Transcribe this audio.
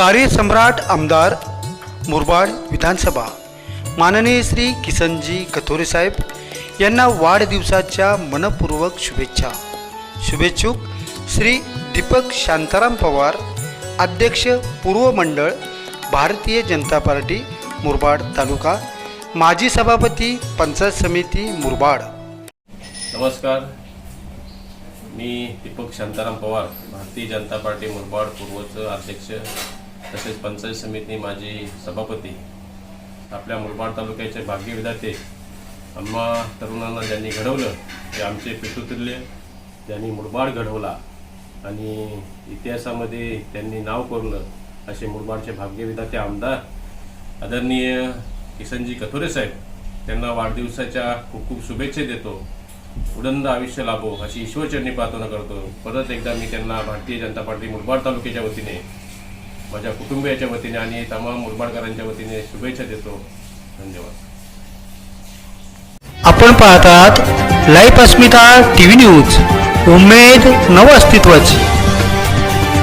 कार्य सम्राट आमदार मुरबाड विधानसभा. माननीय श्री किसनजी कथोरे साहेब यांना वाढदिवसाच्या मनपूर्वक शुभेच्छा. शुभेच्छुक श्री दीपक शांताराम पवार अध्यक्ष पूर्व मंडळ भारतीय जनता पार्टी मुरबाड तालुका माजी सभापती पंचायत समिती मुरबाड. नमस्कार. मी दीपक शांताराम पवार भारतीय जनता पार्टी मुरबाड पूर्वचं अध्यक्ष. तसेच पंचायत समिती माजी सभापती आपल्या मुरबाड तालुक्याचे भाग्यविधाते अम्मा आम्हा तरुणांना ज्यांनी घडवलं ते आमचे पितुतुल्य ज्यांनी मुरबाड घडवला आणि इतिहासामध्ये त्यांनी नाव कोरलं असे मुरबाडचे भाग्यविधाते आमदार आदरणीय किसनजी कथोरे साहेब त्यांना वाढदिवसाच्या खूप खूप शुभेच्छा देतो. उदंड आयुष्य लाभो अशी ईश्वरचरणी प्रार्थना करतो. परत एकदा मी त्यांना भारतीय जनता पार्टी मुरबाड तालुक्याच्या वतीने माझ्या कुटुंबियाच्या वतीने आणि तमाम मुरबाडकरांच्या वतीने शुभेच्छा देतो. धन्यवाद. आपण पाहतात लाईफ अस्मिता टीव्ही न्यूज. उमेद नव अस्तित्वाची.